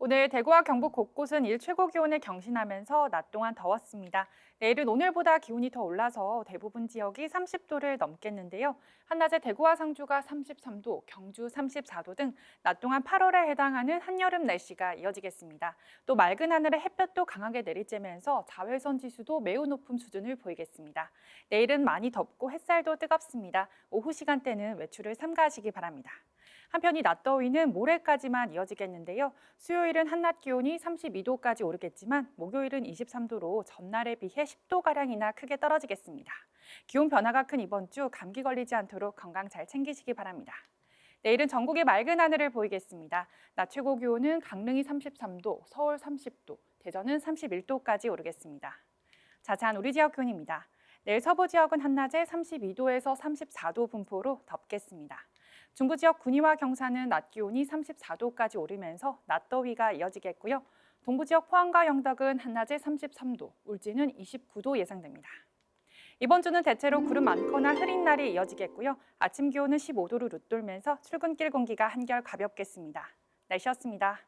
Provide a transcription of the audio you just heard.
오늘 대구와 경북 곳곳은 일 최고 기온을 경신하면서 낮 동안 더웠습니다. 내일은 오늘보다 기온이 더 올라서 대부분 지역이 30도를 넘겠는데요. 한낮에 대구와 상주가 33도, 경주 34도 등 낮 동안 8월에 해당하는 한여름 날씨가 이어지겠습니다. 또 맑은 하늘에 햇볕도 강하게 내리쬐면서 자외선 지수도 매우 높은 수준을 보이겠습니다. 내일은 많이 덥고 햇살도 뜨겁습니다. 오후 시간대는 외출을 삼가하시기 바랍니다. 한편 이 낮 더위는 모레까지만 이어지겠는데요. 수요일은 한낮 기온이 32도까지 오르겠지만 목요일은 23도로 전날에 비해 10도가량이나 크게 떨어지겠습니다. 기온 변화가 큰 이번 주 감기 걸리지 않도록 건강 잘 챙기시기 바랍니다. 내일은 전국에 맑은 하늘을 보이겠습니다. 낮 최고 기온은 강릉이 33도, 서울 30도, 대전은 31도까지 오르겠습니다. 자세한 우리 지역 기온입니다. 내일 서부 지역은 한낮에 32도에서 34도 분포로 덥겠습니다. 중부 지역 군위와 경산은 낮 기온이 34도까지 오르면서 낮더위가 이어지겠고요. 동부 지역 포항과 영덕은 한낮에 33도, 울진은 29도 예상됩니다. 이번 주는 대체로 구름 많거나 흐린 날이 이어지겠고요. 아침 기온은 15도로 룻돌면서 출근길 공기가 한결 가볍겠습니다. 날씨였습니다.